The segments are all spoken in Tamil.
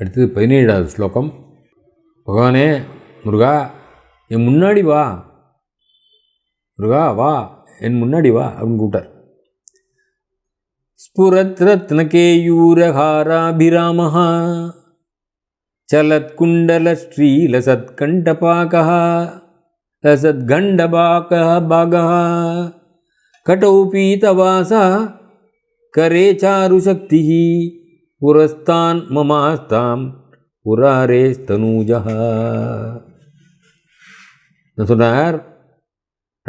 அடுத்தது பதினேழாவது ஸ்லோகம் பகவானே முருகா என் முன்னாடி வா முருகா வா என் முன்னாடி வா அப்படின்னு கூப்பிட்டார் ஸ்புரத் ரத்னகேயூரஹாராபிராமः चलत्कुण्डलश्रीलसत्कण्ठपाकः लसद्गण्डबाकः भागः कटौ पीतवासः करे चारुशक्तिः புரஸ்தான் மமாஸ்தாம் புராரே தனூஜா சொன்னார்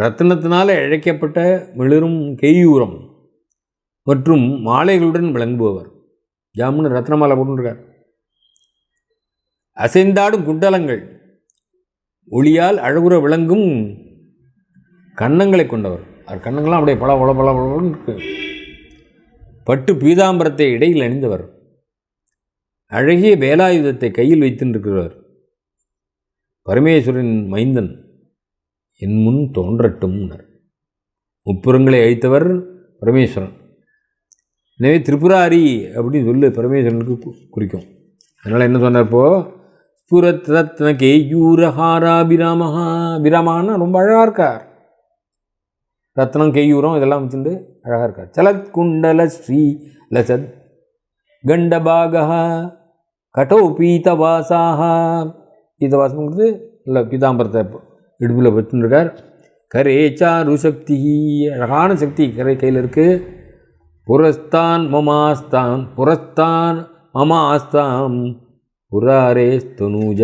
ரத்னத்தினால் இழைக்கப்பட்ட மிளிரும் கெய்யூரம் மற்றும் மாலைகளுடன் விளங்குபவர். ஜாமுன்னு ரத்ன மாலை போட்டுருக்கார். அசைந்தாடும் குண்டலங்கள் ஒளியால் அழகுற விளங்கும் கன்னங்களை கொண்டவர். அவர் கன்னங்கள்லாம் அப்படியே பல பல பல பலன்னு பட்டு பீதாம்பரத்தை இடையில் அணிந்தவர். அழகிய வேலாயுதத்தை கையில் வைத்திருக்கிறார். பரமேஸ்வரன் மைந்தன் என் முன் தோன்றட்டும் முப்புறங்களை அழித்தவர் பரமேஸ்வரன். எனவே திரிபுராரி அப்படின்னு சொல்லு பரமேஸ்வரனுக்கு குறிக்கும். அதனால் என்ன சொன்னார் இப்போது ஸ்புரத் ரத்ன கேயூரஹாரா பிராமஹா பிராமஹான்னா ரொம்ப அழகாக இருக்கார். ரத்னம் கேயூரம் இதெல்லாம் வச்சுட்டு அழகாக இருக்கார். சலத் குண்டல ஸ்ரீ லசத் கண்டபாகா கடோ பீதவாசாக பீதவாசம்ங்கிறது இல்லை பீதாம்பரத்தை இடுப்பில் வச்சுருக்கார் கரே சாரு சக்தி அழகான சக்தி கரை கையில் இருக்குது புரஸ்தான் மமாஸ்தான் புரஸ்தான் மமாஸ்தாம் புராரே ஸ்தனூஜ.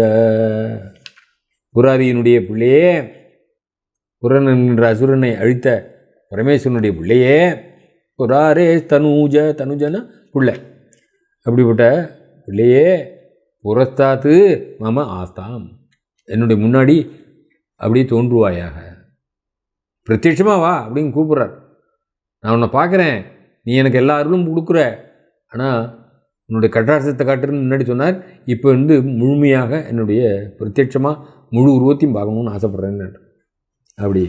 புராரியினுடைய பிள்ளையே புரன் என்கின்ற அசுரனை அழித்த பரமேஸ்வரனுடைய பிள்ளையே புராரே தனூஜ தனுஜன புள்ளை. அப்படிப்பட்ட பிள்ளையே புரஸ்தாத்து மம ஆஸ்தாம் என்னுடைய முன்னாடி அப்படியே தோன்றுவாயாக. பிரத்யட்சமாக வா அப்படின்னு கூப்பிட்றார். நான் உன்னை பார்க்குறேன். நீ எனக்கு எல்லா அருளும் கொடுக்குற. ஆனால் உன்னுடைய கட்டாட்சத்தை காட்டுறதுன்னு முன்னாடி சொன்னார். இப்போ வந்து முழுமையாக என்னுடைய பிரத்யட்சமாக முழு உருவத்தையும் பார்க்கணும்னு ஆசைப்பட்றேன்னு அப்படி.